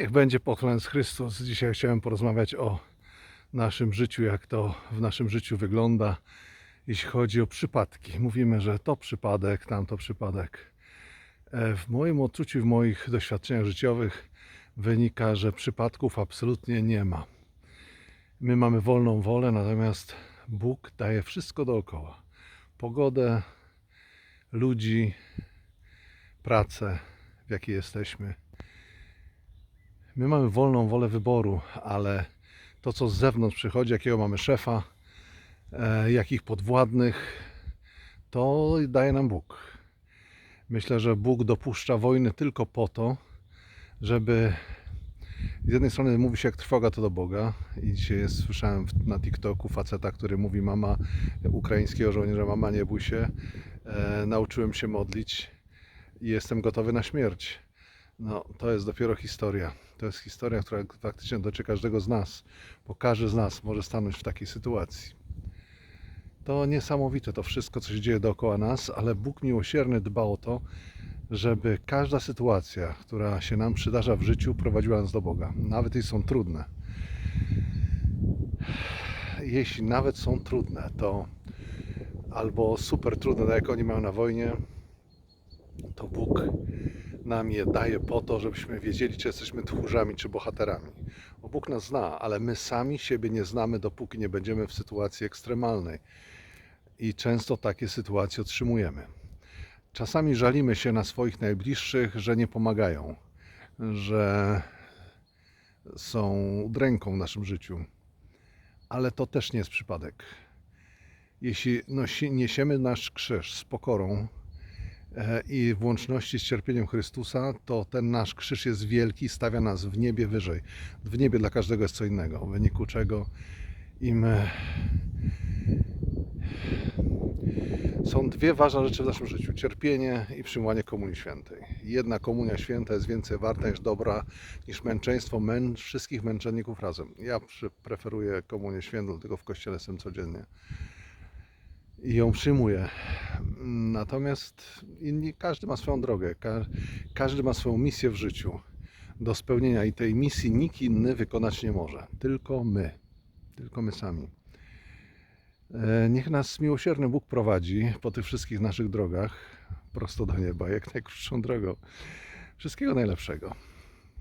Niech będzie pochwalony Chrystus. Dzisiaj chciałem porozmawiać o naszym życiu, jak to w naszym życiu wygląda, jeśli chodzi o przypadki. Mówimy, że to przypadek, tamto przypadek. E, W moim odczuciu, w moich doświadczeniach życiowych wynika, że przypadków absolutnie nie ma. My mamy wolną wolę, natomiast Bóg daje wszystko dookoła. Pogodę, ludzi, pracę, w jakiej jesteśmy. My mamy wolną wolę wyboru, ale to, co z zewnątrz przychodzi, jakiego mamy szefa, e, jakich podwładnych, to daje nam Bóg. Myślę, że Bóg dopuszcza wojny tylko po to, żeby z jednej strony mówi się jak trwoga to do Boga i dzisiaj jest, słyszałem na TikToku faceta, który mówi mama ukraińskiego żołnierza, mama nie bój się, e, nauczyłem się modlić i jestem gotowy na śmierć. No, to jest dopiero historia. To jest historia, która faktycznie dotyczy każdego z nas, bo każdy z nas może stanąć w takiej sytuacji. To niesamowite to wszystko, co się dzieje dookoła nas, ale Bóg miłosierny dba o to, żeby każda sytuacja, która się nam przydarza w życiu, prowadziła nas do Boga. Nawet jeśli są trudne. Jeśli nawet są trudne, to albo super trudne, tak jak oni mają na wojnie, to Bóg nam je daje po to, żebyśmy wiedzieli, czy jesteśmy tchórzami, czy bohaterami. Bo Bóg nas zna, ale my sami siebie nie znamy, dopóki nie będziemy w sytuacji ekstremalnej. I często takie sytuacje otrzymujemy. Czasami żalimy się na swoich najbliższych, że nie pomagają, że są udręką w naszym życiu. Ale to też nie jest przypadek. Jeśli nosi, niesiemy nasz krzyż z pokorą, i w łączności z cierpieniem Chrystusa, to ten nasz krzyż jest wielki, stawia nas w niebie wyżej. W niebie dla każdego jest co innego, w wyniku czego im e, są dwie ważne rzeczy w naszym życiu: cierpienie i przyjmowanie Komunii Świętej. Jedna Komunia Święta jest więcej warta niż dobra, niż męczeństwo mę, wszystkich męczenników razem. Ja preferuję Komunię Świętą, tylko w kościele jestem codziennie i ją przyjmuję. Natomiast każdy ma swoją drogę, ka, każdy ma swoją misję w życiu do spełnienia i tej misji nikt inny wykonać nie może. Tylko my. Tylko my sami. E, Niech nas miłosierny Bóg prowadzi po tych wszystkich naszych drogach prosto do nieba, jak najkrótszą drogą. Wszystkiego najlepszego.